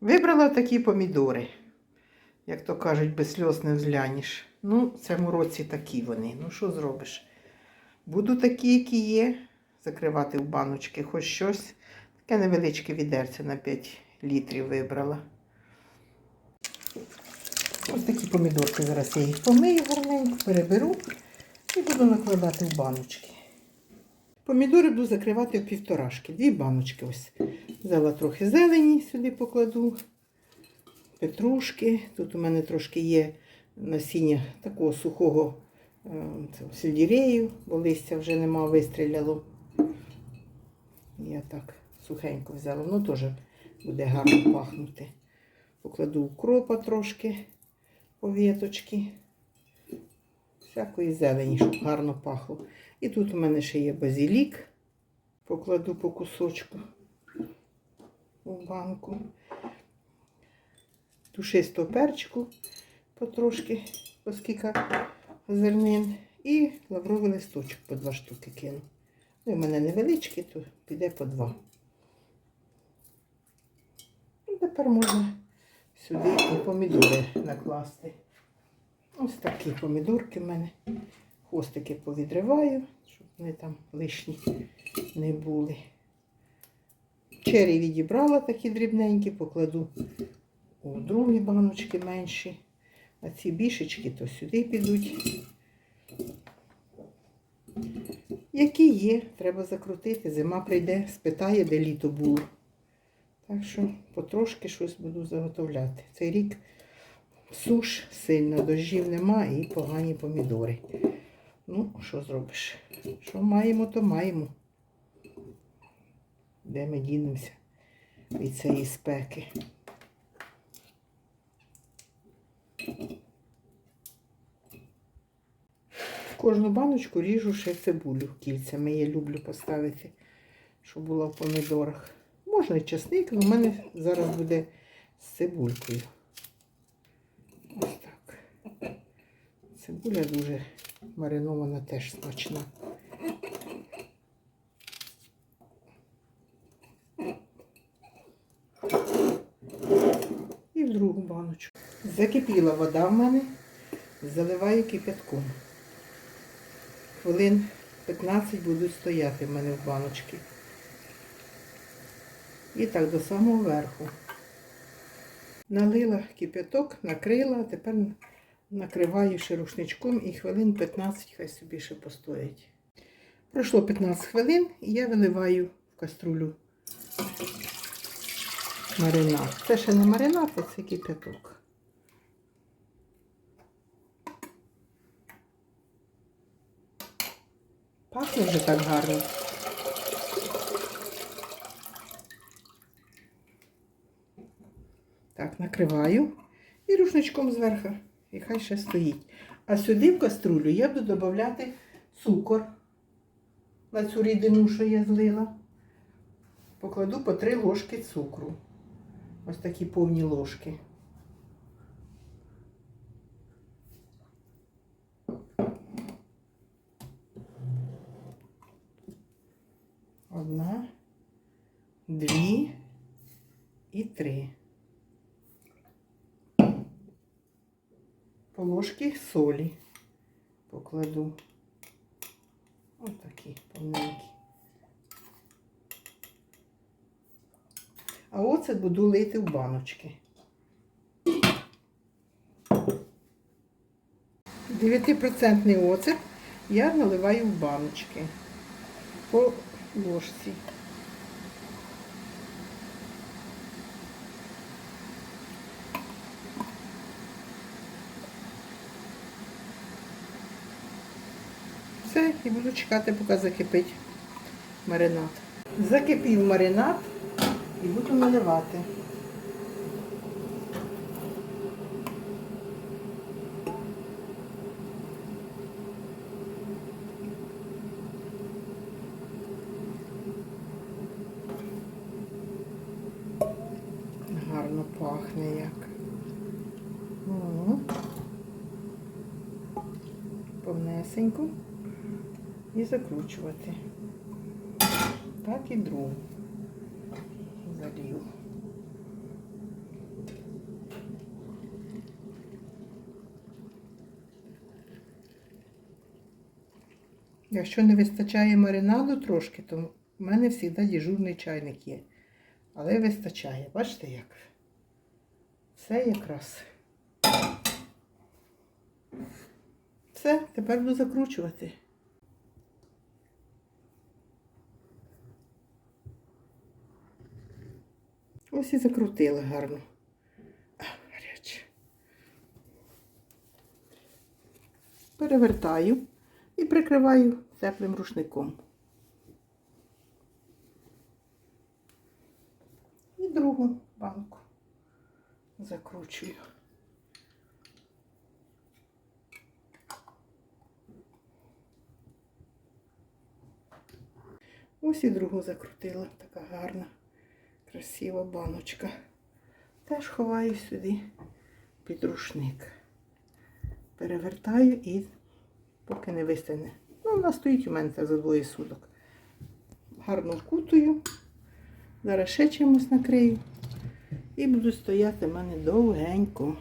Вибрала такі помідори. Як то кажуть, без сльоз не взглянеш. Ну, в цьому році такі вони. Ну, що зробиш? Буду такі, які є. Закривати в баночки хоч щось. Таке невеличке відерце на 5 літрів вибрала. Ось такі помідорки. Зараз я їх помию гарненько, переберу і буду накладати в баночки. Помідори буду закривати в півторашки. Дві баночки ось. Взяла трохи зелені, сюди покладу. Петрушки. Тут у мене трошки є насіння такого сухого е, сельдірею, бо листя вже нема, вистріляло. Я так сухенько взяла, воно теж буде гарно пахнути. Покладу укропа трошки по віточки. Всякої зелені, щоб гарно пахло. І тут у мене ще є базилік. Покладу по кусочку у банку. Душистого перчику потрошки, оскільки зернин. І лавровий листочок по два штуки кину. Ну, у мене невеличкі, то піде по два. І тепер можна сюди і помідори накласти. Ось такі помідорки в мене. Хвостики повідриваю, щоб вони там лишні не були. Чері відібрала такі дрібненькі, покладу у другі баночки менші. А ці бішечки то сюди підуть. Які є, треба закрутити. Зима прийде, спитає, де літо було. Так що потрошки щось буду заготовляти. Цей рік суш сильно, дощів нема і погані помідори. Ну, що зробиш? Що маємо, то маємо. Де ми дінемося від цієї спеки? В кожну баночку ріжу ще цибулю кільцями. Я люблю поставити, щоб була в помідорах. Можна і часник, але в мене зараз буде з цибулькою. Ось так. Цибуля дуже маринована, теж смачна. І в другу баночку. Закипіла вода в мене, заливаю кипятком. Хвилин 15 будуть стояти в мене в баночці. І так до самого верху. Налила кипяток, накрила, а тепер накриваю ще рушничком і хвилин 15 хай собі ще постоять. Пройшло 15 хвилин і я виливаю в каструлю маринад. Це ще не маринад, а це кипяток. Пахне вже так гарно. Так, накриваю і рушничком зверху. І хай ще стоїть. А сюди в каструлю я буду додати цукор на цю рідину, що я злила. Покладу по 3 ложки цукру. Ось такі повні ложки. Одна, дві і три. Ложки солі покладу. Ось такі повненькі. А оцет буду лити в баночки. 9% оцет я наливаю в баночки по ложці. Все, і буду чекати, поки закипить маринад. Закипів маринад і буду наливати. Гарно пахне як. О і закручувати. Так і другу Залію. Якщо не вистачає маринаду трошки, то в мене завжди діжурний чайник є. Але вистачає. Бачите як? Все якраз. Все, тепер буду закручувати. Ось і закрутила гарно. А, гаряче. Перевертаю і прикриваю теплим рушником. І другу банку закручую. Ось і другу закрутила, така гарна, красива баночка. Теж ховаю сюди під рушник. Перевертаю і поки не вистане. Ну, вона стоїть у мене за двоє суток. Гарно вкутую. Зараз ще чимось накрию. І буду стояти в мене довгенько.